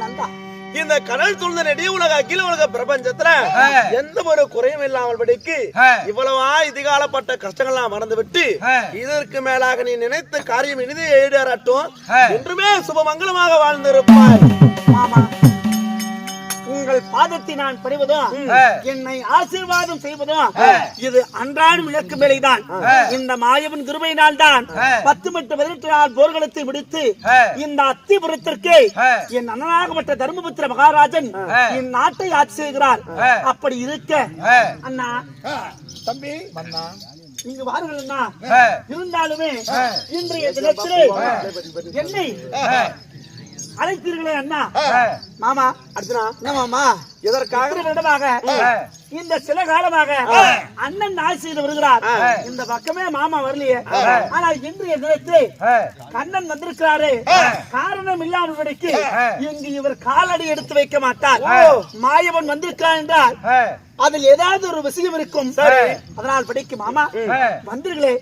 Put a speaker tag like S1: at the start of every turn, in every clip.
S1: நந்தா
S2: இந்த கடல் சூழ்ந்த நெடிய உலக அகில உலக பிரபஞ்சத்துல எந்த ஒரு குறையும் இல்லாமல் படிக்கு இவ்வளவா இதுகாலப்பட்ட கஷ்டங்கள்லாம் மறந்து விட்டு இதற்கு மேலாக நீ நினைத்த காரியம் இனிதே ஈடேறட்டும். என்றுமே சுபமங்கலமாக வாழ்ந்திருப்பாய்.
S1: மாமா உங்கள் பாதத்தை நான் பணிவதும் என்னை ஆசீர்வாதம் செய்வதும் இது அன்றாடம் இழக்கும் வேலைதான். இந்த மாயவன் கிருபையினால் தான் பத்து மட்டு பதினெட்டு நாள் போர்க்களத்தை முடித்து இந்த அத்திபுரத்திற்கு என் அண்ணனாகப்பட்ட தர்மபுத்திர மகாராஜன் என் நாட்டை ஆட்சி செய்கிறார் அப்படி இருக்க அண்ணா. தம்பி. நீங்க வாருங்கள் அண்ணா. இருந்தாலுமே இன்றைய தினத்திலே என்னை அழைத்தீர்களே அண்ணா. மாமா
S2: அர்ஜுனா.
S1: என்ன மாமா?
S2: இதற்காக
S1: வருடமாக இந்த சில காலமாக அண்ணன் ஆட்சி செய்து வருகிறார். இந்த பக்கமே மாமா வரலையே. ஆனால் இன்றைய தினத்தில் கண்ணன் வந்திருக்கிறாரு. காரணம் இல்லாதபடிக்கு இங்கு இவர் காலடி எடுத்து வைக்க மாட்டார். மாயவன் வந்திருக்கிறார் என்றால் அதில் ஏதாவது ஒரு விஷயம் இருக்கும். அதனால் படிக்கும் மாமா வந்தீர்களே.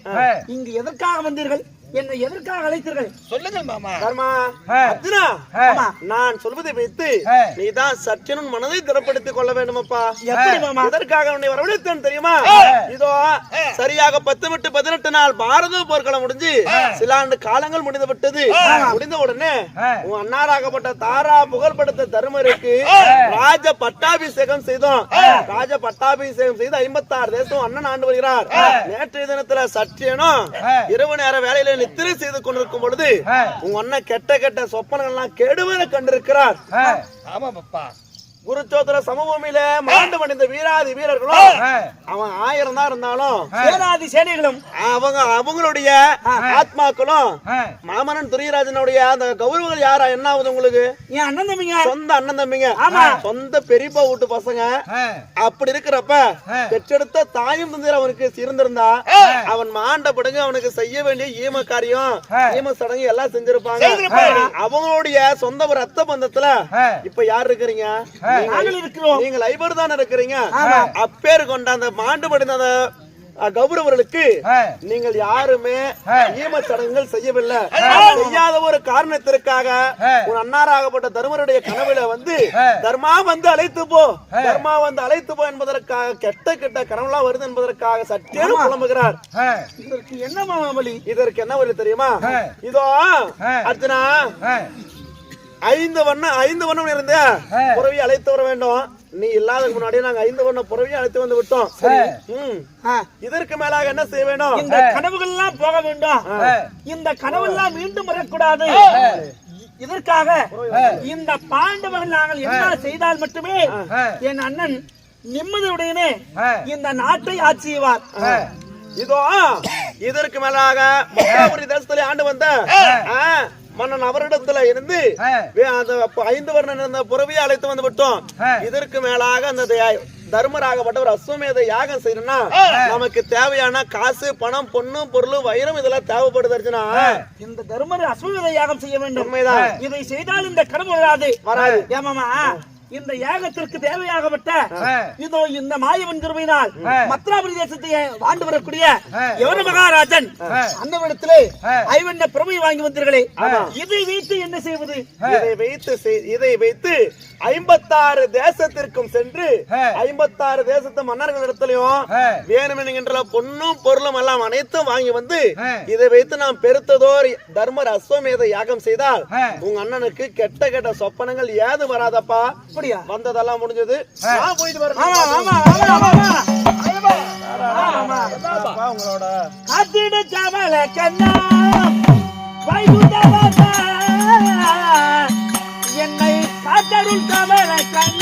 S1: இங்கு எதற்காக வந்தீர்கள்? என்னை எதற்காக அழைத்தீர்கள்?
S3: சொல்லுங்கள் மாமா.
S2: தர்மா அர்ஜுனா
S1: ஆமா.
S2: நான் சொல்வதை வைத்து நீதான் சற்றினும் மனதை திடப்படுத்திக் கொள்ள வேண்டுமப்பா.
S1: எப்படி மாமா?
S2: இதற்காக உன்னை வரவழைத்தேன் தெரியுமா? இதோ சரியாக பத்து விட்டு பதினெட்டு நாள் பாரத போர்க்களம் முடிஞ்சு சில ஆண்டு காலங்கள் முடிந்து விட்டது. முடிந்த உடனே உன் அன்னாராகப்பட்ட தாரா புகழ்படுத்த தருமருக்கு ராஜ பட்டாபிஷேகம் செய்தோம். ராஜ பட்டாபிஷேகம் செய்து ஐம்பத்தாறு தேசம் அண்ணன் ஆண்டு வருகிறார். நேற்றைய தினத்துல சற்றேனும் இரவு நேர வேலையில நித்திரை செய்து கொண்டிருக்கும் பொழுது உங்க அண்ணன் கெட்ட கெட்ட சொப்பனங்கள்லாம் கெடுவதை கண்டிருக்கிறார்.
S3: ஆமா பாப்பா
S2: குருச்சோத்திர சமபூமியில மாண்டு மடிந்த வீராதி வீரர்களும் அவன் ஆயிரம் தான் இருந்தாலும்
S1: சேனைகளும்.
S2: அவங்க அவங்களுடைய ஆத்மாக்களும் மாமனன் துரியராஜனுடைய அந்த கௌரவங்கள் யாரா? என்ன ஆகுது உங்களுக்கு?
S1: என் அண்ணன் தம்பிங்க.
S2: சொந்த அண்ணன் தம்பிங்க.
S1: ஆமா.
S2: சொந்த பெரியப்பா வீட்டு பசங்க. அப்படி இருக்கிறப்ப பெற்றெடுத்த தாயும் தந்தையர் அவனுக்கு இருந்திருந்தா அவன் மாண்ட படுங்க அவனுக்கு செய்ய வேண்டிய ஈம காரியம் ஈம சடங்கு எல்லாம் செஞ்சிருப்பாங்க. அவங்களுடைய சொந்த ஒரு ரத்த பந்தத்துல இப்ப யார் இருக்கிறீங்க?
S1: நாங்கள் இருக்கிறோம்.
S2: நீங்க லைபர் தானே இருக்கிறீங்க அப்பேர் கொண்ட அந்த மாண்டு படுந்த அந்த கௌரவர்களுக்கு நீங்கள் யாருமே ஈம சடங்குகள் செய்யவில்லை. செய்யாத ஒரு காரணத்திற்காக ஒரு அன்னாராகப்பட்ட தர்மருடைய கனவுல வந்து தர்மா வந்து அழைத்து போ. தர்மா வந்து அழைத்து போ என்பதற்காக கெட்ட கெட்ட கனவுலாம் வருது என்பதற்காக சற்றேனும் புலம்புகிறார்.
S1: இதற்கு என்ன மாமா வழி
S2: இதற்கு என்ன வழி தெரியுமா? இதோ அர்ச்சனா ஐந்து வண்ணம் ஐந்து வண்ணம் இருந்த புறவி அழைத்து வர வேண்டும். நீ இல்லாததுக்கு முன்னாடியே நாங்க ஐந்து வண்ண புறவி அழைத்து வந்து விட்டோம். இதற்கு மேலாக என்ன செய்ய வேணும்
S1: இந்த கனவுகள் எல்லாம் போக வேண்டும். இந்த கனவு எல்லாம் மீண்டும் வரக்கூடாது. இதற்காக இந்த பாண்டவர்கள் நாங்கள் என்ன செய்தால் மட்டுமே என் அண்ணன் நிம்மதியுடனே இந்த நாட்டை ஆட்சி செய்வார்
S2: இதோ இதற்கு மேலாக மகாபுரி தேசத்துல ஆண்டு வந்த மன்னன் அவரிடத்துல இருந்து ஐந்து வருடம் புறவியை அழைத்து வந்து விட்டோம். இதற்கு மேலாக அந்த தயா- தர்மராகப்பட்ட ஒரு அஸ்வமேத யாகம் செய்யணும்னா நமக்கு தேவையான காசு பணம் பொண்ணு பொருள் வைரம் இதெல்லாம் தேவைப்படுது அர்ஜுனா.
S1: இந்த தர்மர் அஸ்வமேத யாகம் செய்ய வேண்டும்.
S2: உண்மைதான்.
S1: இதை செய்தால் இந்த கனவு வராது.
S2: வராது.
S1: ஏமாமா? இந்த யாகத்திற்கு தேவையாகப்பட்ட இதோ இந்த மாயவன் கிருபையினால் மத்ராபுரி தேசத்தை ஆண்டு வரக்கூடிய யவன மகாராஜன் அந்த இடத்திலே ஐவண்ண பிரபை வாங்கி வந்தீர்களே. இதை வைத்து என்ன செய்வது?
S2: இதை வைத்து இதை வைத்து ஐம்பத்தாறு தேசத்திற்கும் சென்று ஐம்பத்தாறு தேசத்து மன்னர்களிடத்திலையும் வேணுமென்கின்ற பொண்ணும் பொருளும் எல்லாம் அனைத்தும் வாங்கி வந்து இதை வைத்து நாம் பெருத்ததோர் தர்மர் அஸ்வமேத யாகம் செய்தால் உங்க அண்ணனுக்கு கெட்ட கெட்ட சொப்பனங்கள் ஏது வராதப்பா?
S1: அப்படியா?
S2: வந்ததெல்லாம் முடிஞ்சது. நான் போயிட்டு வரேன்
S1: ஆமா ஆமா ஆமா ஆமா. ஆமா
S2: அப்பா, உங்களோட.
S1: காத்திடு கமல கண்ணா வைகுண்டவாசா என்னை காத்தருள் கமல கண்ணா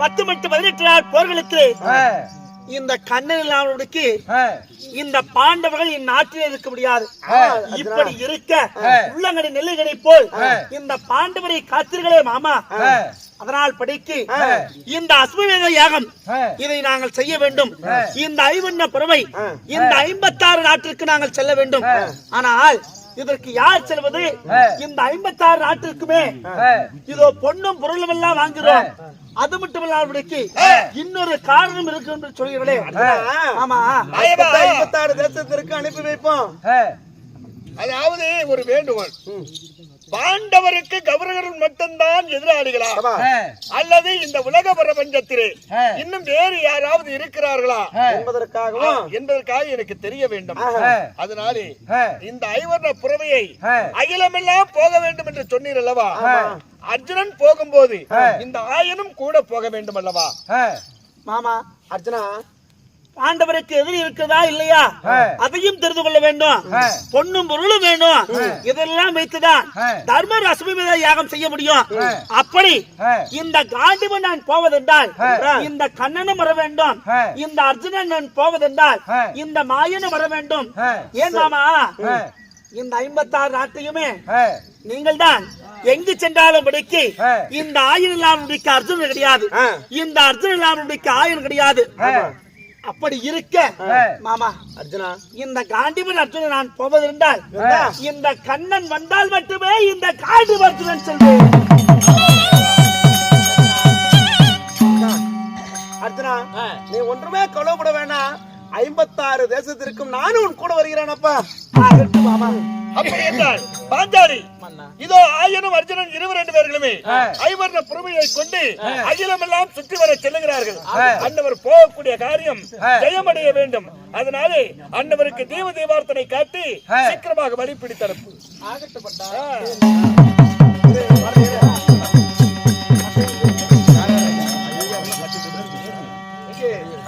S1: பத்து மட்டு பதினெட்டு நாள் போர்களுக்கு. இந்த கண்ணன் இல்லாமலுக்கு இந்த பாண்டவர்கள் இந்நாட்டில் இருக்க முடியாது. இப்படி இருக்க உள்ளங்கடி நெல்லுகடை போல் இந்த பாண்டவரை காத்தீர்களே மாமா. அதனால் படிக்கு இந்த அஸ்வமேத யாகம் இதை நாங்கள் செய்ய வேண்டும். இந்த ஐவண்ண பறவை இந்த ஐம்பத்தாறு நாட்டிற்கு நாங்கள் செல்ல வேண்டும். ஆனால் இதற்கு யார் செல்வது? இந்த ஐம்பத்தாறு நாட்டிற்குமே. இதோ பொண்ணும் பொருளும் எல்லாம் வாங்குகிறோம். அது மட்டும் இல்லாமலுக்கு இன்னொரு காரணம் இருக்கு என்று சொல்கிறீர்களே. ஆமா.
S2: ஐம்பத்தா- ஐம்பத்தாறு தேசத்திற்கு அனுப்பி வைப்போம்.
S3: அதாவது ஒரு வேண்டுகோள். பாண்டவருக்கு கௌரவர்கள் மட்டும்தான் எதிராளிகளா. அல்லது இந்த உலக பிரபஞ்சத்திலே இன்னும் வேறு யாராவது இருக்கிறார்களா?
S2: என்பதற்காகவும்
S3: என்பதற்காக எனக்கு தெரிய வேண்டும். அதனாலே இந்த ஐவர்ண புறவையை அகிலமெல்லாம் போக வேண்டும் என்று சொன்னீர் அல்லவா? அர்ஜுனன் போகும்போது இந்த ஆயனும் கூட போக வேண்டும் அல்லவா?
S1: மாமா
S2: அர்ச்சனா
S1: பாண்டவருக்கு எதிரி இருக்கிறதா இல்லையா? அதையும் தெரிந்து கொள்ள வேண்டும். பொண்ணும் பொருளும் வேண்டும் இதெல்லாம் வைத்துதான் தர்ம அசுமேத யாகம் செய்ய முடியும். அப்படி இந்த காண்டிவன் நான் போவதென்றால் இந்த கண்ணனும் வர வேண்டும். இந்த அர்ஜுனன் நான் போவதென்றால் இந்த மாயனும் வர வேண்டும். ஏன் மாமா? இந்த ஐம்பத்தாறு நாட்டையுமே நீங்கள் தான் எங்கு சென்றாலும் படிக்கு இந்த ஆயுள் இல்லாமல் அர்ஜுனன் கிடையாது. இந்த அர்ஜுனன் இல்லாமல் ஆயுள் கிடையாது. அப்படி இருக்க. மாமா
S2: அர்ச்சனா
S1: இந்த காண்டிபன் அர்ஜுனன் நான் போவதென்றால் இந்த கண்ணன் வந்தால் மட்டுமே இந்த காண்டிபன் அர்ஜுனன் செல்வேன்.
S2: அர்ச்சனா நீ ஒன்றுமே கவலைப்பட வேணாம். ஐம்பத்தாறு தேசத்திற்கும் நானும் உன் கூட வருகிறேனப்பா
S1: ஆகட்டும் மாமா.
S3: அப்படி என்றால் பாஞ்சாலி இதோ ஆயனும் அர்ஜுனன் இருவர் ரெண்டு பேர்களுமே ஐவர்ண புறமையை கொண்டு அகிலமெல்லாம் சுற்றி வர செல்லுகிறார்கள். அன்னவர் போகக்கூடிய காரியம் ஜெயமடைய வேண்டும். அதனாலே அன்னவருக்கு தீப தீபார்த்தனை காட்டி சீக்கிரமாக வழி பிடித்தனுப்பு.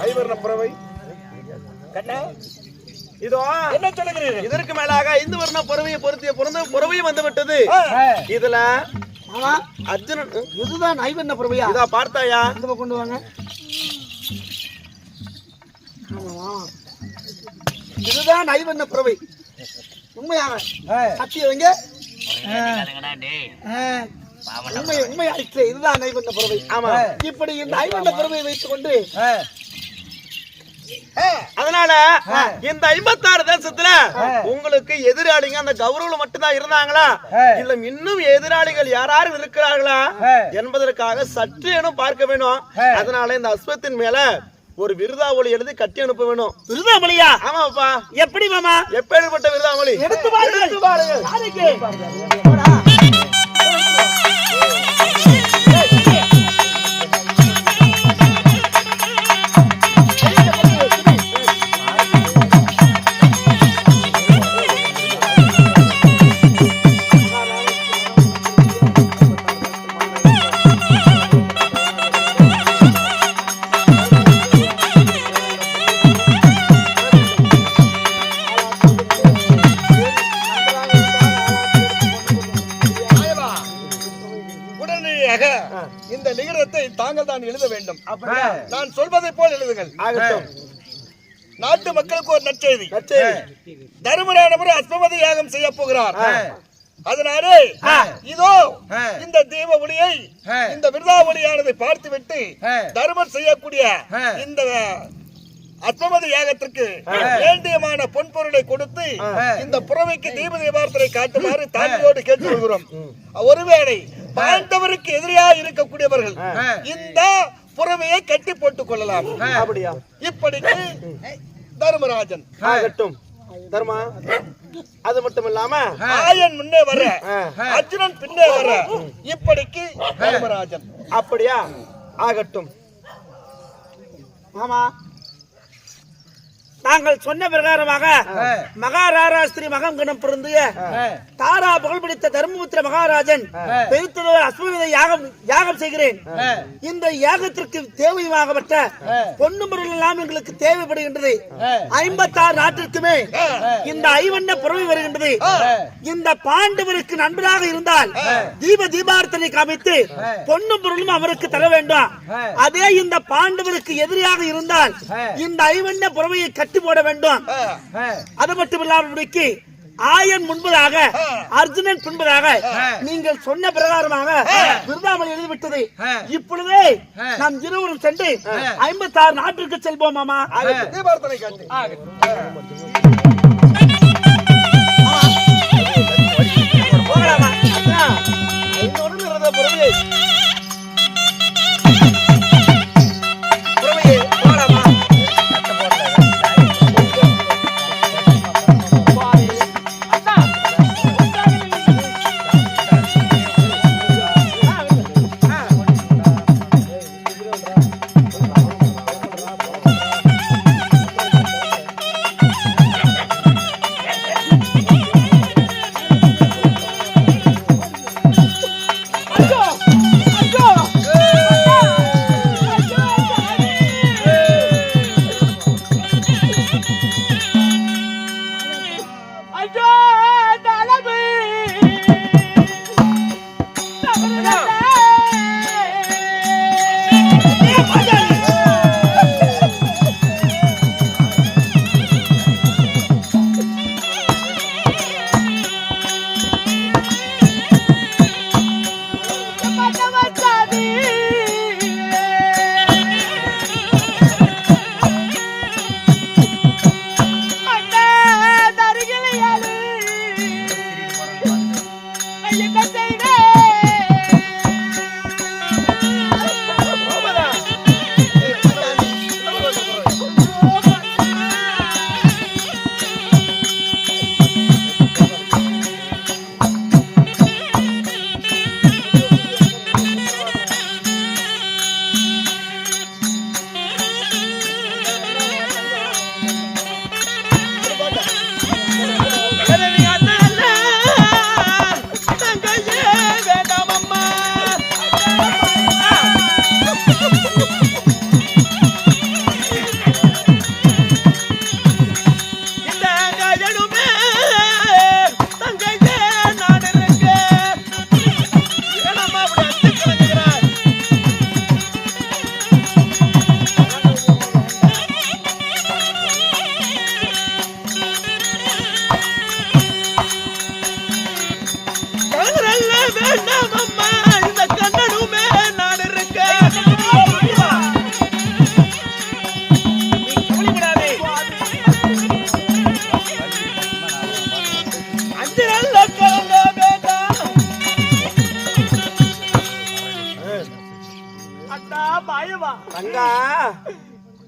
S3: ஐவர்ண புறவை. கண்ணா.
S2: இதோ
S3: என்ன சொல்லுகிறீர்கள்?
S2: இதற்கு மேலாக ஐந்து வருண பொறவையை பொருத்திய பிறந்த பொறவையும் வந்து விட்டது இதுல அர்ஜுனன்
S1: இதுதான் ஐவண்ண பிரபையா
S2: இதா பார்த்தாயா?
S1: இந்த கொண்டு வாங்க. இதுதான் ஐவண்ண பிரபை உண்மையாக சத்தியம் வைங்க ஆ, உண்மை உண்மை ஆயிற்று இதுதான் ஐவண்ண பிரபை
S2: ஆமா.
S1: இப்படி இந்த ஐவண்ண பிரபையை வைத்துக் கொண்டு
S2: அதனால இந்த ஐம்பத்தாறு தேசத்துல உங்களுக்கு எதிராளிங்க அந்த கௌரவம் மட்டும்தான் இருந்தாங்களா? இல்ல இன்னும் எதிராளிகள் யாராரும் இருக்கிறார்களா? என்பதற்காக சற்றேனும் பார்க்க வேணும். அதனால இந்த அஸ்வத்தின் மேல ஒரு விருதாவளி எழுதி கட்டி அனுப்ப வேணும்.
S1: விருதாமலியா
S2: ஆமாப்பா.
S1: எப்படி மாமா?
S2: எப்பேற்பட்ட விருதாவளி?
S1: எடுத்து பாருங்கள்.
S3: உடனடியாக இந்த லிகிரத்தை தாங்கள் தான் எழுத வேண்டும். நான் சொல்வதை போல் எழுதுங்கள். நாட்டு மக்களுக்கு ஒரு நற்செய்தி. தருமரானவர் அஸ்மமதி யாகம் செய்ய போகிறார். அதனாலே இதோ இந்த தீப ஒளியை இந்த விருதா ஒளியானதை பார்த்துவிட்டு தருமர் செய்யக்கூடிய இந்த அஸ்மமதி யாகத்திற்கு வேண்டியமான பொன் பொருளை கொடுத்து இந்த புறவைக்கு தீப தீபார்த்தனை காட்டுமாறு தாழ்வோடு கேட்டுக்கொள்கிறோம். ஒருவேளை பாண்டவருக்கு எதிரியாக இருக்கக்கூடியவர்கள் இந்த புறவையை கட்டி போட்டுக் கொள்ளலாம்.
S2: அப்படியா?
S3: இப்படிக்கு தர்மராஜன்.
S2: ஆகட்டும் தர்மா அது மட்டும் இல்லாம
S3: ஆயன் முன்னே வர. அர்ஜுனன் பின்னே வர இப்படிக்கு தர்மராஜன்.
S2: அப்படியா? ஆகட்டும்.
S1: மாமா நாங்கள் சொன்ன பிரகாரமாக மகாராராஸ்திரி மகங்கணம் பொருந்திய தாரா புகழ் பிடித்த தர்மபுத்திர மகாராஜன் பெருத்ததோர் அஸ்வவித யாகம் யாகம் செய்கிறேன். இந்த யாகத்திற்கு தேவையாகப்பட்ட பொண்ணு பொருள் எல்லாம் எங்களுக்கு தேவைப்படுகின்றது. ஐம்பத்தாறு நாட்டிற்குமே இந்த ஐவண்ண புறவை வருகின்றது. இந்த பாண்டவருக்கு நண்பராக இருந்தால் தீப தீபார்த்தனை காமித்து பொண்ணும் பொருளும் அவருக்கு தர வேண்டும். அதே இந்த பாண்டவருக்கு எதிரியாக இருந்தால் இந்த ஐவண்ண புறவையை கட்டி போட வேண்டும். அது மட்டும் இல்லாமல் ஆயன் முன்பதாக அர்ஜுனன் பின்பதாக நீங்கள் சொன்ன பிரகாரமாக விருதாமல் எழுதிவிட்டது. இப்பொழுதே நாம் இருவரும் சென்று ஐம்பத்தாறு நாட்டிற்கு செல்வோம் மாமா.
S3: தீபார்த்தனை காட்டு.
S2: போகலாமா?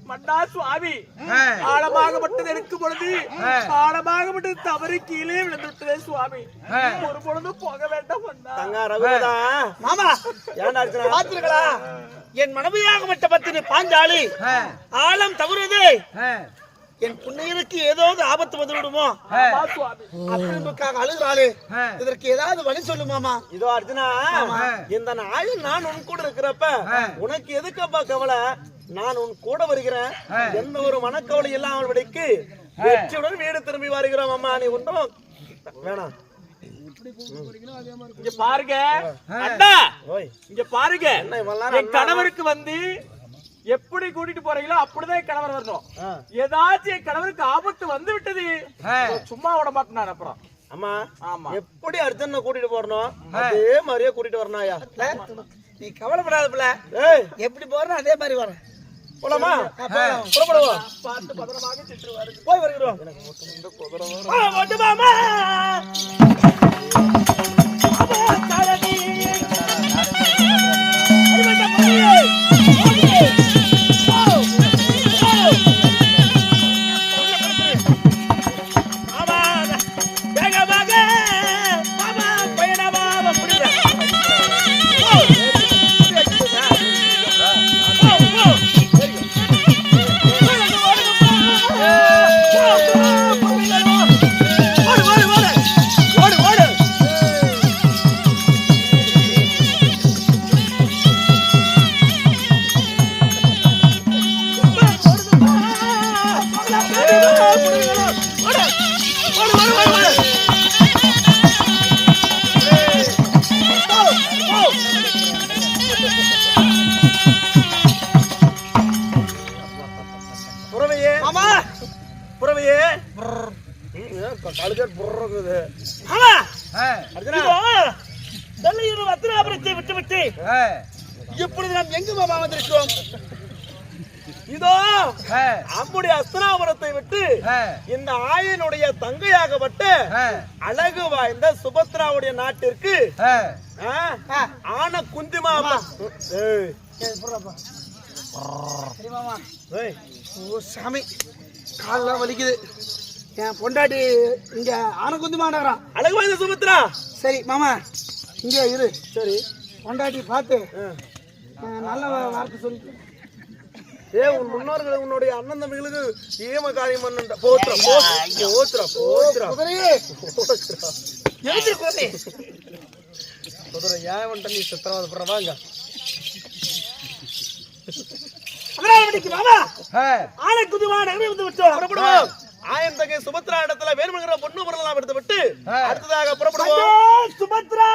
S1: மன்னா சுவாமி. ஆழமாகப்பட்டது எடுக்கும் பொழுது ஆழமாகப்பட்டது தவறி கீழே விழுந்துட்டதே சுவாமி. ஒரு பொழுது போக வேண்டாம்
S2: தங்கா, ரகுபதா.
S1: மாமா? பார்த்தீர்களா என் மனைவியாகப்பட்ட பத்தினி பாஞ்சாலி. ஆழம் தவறுது. என் புண்ணியனுக்கு ஏதாவது ஆபத்து வந்து விடுமோ அப்படின்றதுக்காக அழுகிறாளே. இதற்கு ஏதாவது வழி சொல்லு மாமா
S2: இதோ அர்ஜுனா இந்த நாள் நான் உன் கூட இருக்கிறப்ப உனக்கு எதுக்கப்பா கவலை? நான் உன் கூட வருகிறேன். எந்த ஒரு மனக்கவலை இல்லாமல் விடைக்கு வெற்றியுடன் வீடு திரும்பி வருகிறோம் அம்மா. நீ ஒன்றும் வேணாம்.
S1: இங்க பாருங்க. அண்ணா.
S2: ஓய்.
S1: இங்க பாருங்க. என் கணவருக்கு வந்து எப்படி கூட்டிட்டு போறீங்களோ அப்படிதான் கணவர் வரணும். ஏதாச்சும் என் கணவருக்கு ஆபத்து வந்து விட்டது. சும்மா விட மாட்டேன் அப்புறம்.
S2: அம்மா
S1: ஆமா.
S2: எப்படி அர்ஜுன கூட்டிட்டு போறணும்? அதே மாதிரியே கூட்டிட்டு வரணும் ஐயா.
S1: நீ கவலைப்படாத பிள்ளை. எப்படி போறோம் அதே மாதிரி வரேன்
S2: போலாமா? புறப்படுவோம்.
S1: பார்த்து பத்திரமாக சென்று
S2: போய் வருகிறோம்.
S1: ஓட்டு மாமா மாமா,
S2: ஆன குந்திமா
S4: சாமி. காலெல்லாம் வலிக்குது. என் பொண்டாட்டி இங்க ஆனகுந்தமாடகிறான்
S2: அழகு வாய்ந்த சுபத்ரா
S4: சரி மாமா. இங்கே இரு.
S2: சரி.
S4: பொண்டாட்டி பார்த்து நல்ல வார்த்தை சொல்லி
S2: ஏ உன் முன்னோர்கள் உன்னுடைய அண்ணன் தம்பிகளுக்கு ஈம காரியம் பண்ண போத்ரா போத்ரா போத்ரா
S4: குதிரையே.
S2: போத்ரா
S4: நகரம் வந்து விட்டோம்
S2: புறப்படுவோம். ஆயன் தங்கை சுபத்ரா இடத்துல வேணுங்கிற பொண்ணு பொருளெல்லாம் எடுத்து விட்டு அடுத்ததாக புறப்படுவோம்.
S4: சுபத்ரா.